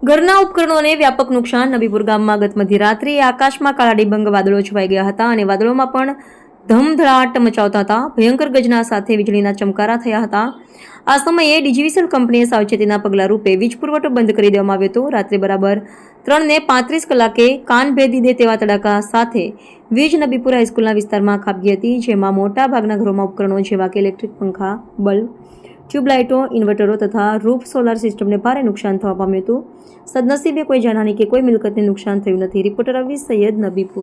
ઘરના ઉપકરણોને વ્યાપક નુકસાન. નબીપુર ગામમાં ગત મધ્યરાત્રિએ આકાશમાં કાળા ડિબંગ વાદળો છવાઈ ગયા હતા અને વાદળોમાં પણ ધમધડાટ મચાવતા હતા. ભયંકર ગજના સાથે વીજળીના ચમકારા થયા હતા. આ સમયે ડિજીવિસલ કંપનીએ સાવચેતીના પગલા રૂપે વીજ પુરવઠો બંધ કરી દેવામાં આવ્યો હતો. રાત્રે બરાબર ત્રણને પાંત્રીસ કલાકે કાન ભેદી દે તેવા તડાકા સાથે વીજ નબીપુર હાઈસ્કૂલના વિસ્તારમાં ખાબકી હતી, જેમાં મોટા ભાગના ઘરોમાં ઉપકરણો જેવા કે ઇલેક્ટ્રિક પંખા, બલ્બ ટ્યુબલાઇટો, ઇન્વર્ટરો તથા રૂફ સોલાર સિસ્ટમને ભારે નુકસાન થવા પામ્યું હતું. સદનસીબે કોઈ જાનહાની કે કોઈ મિલકતને નુકસાન થયું નથી. રિપોર્ટર અવી સૈયદ નબીપુર.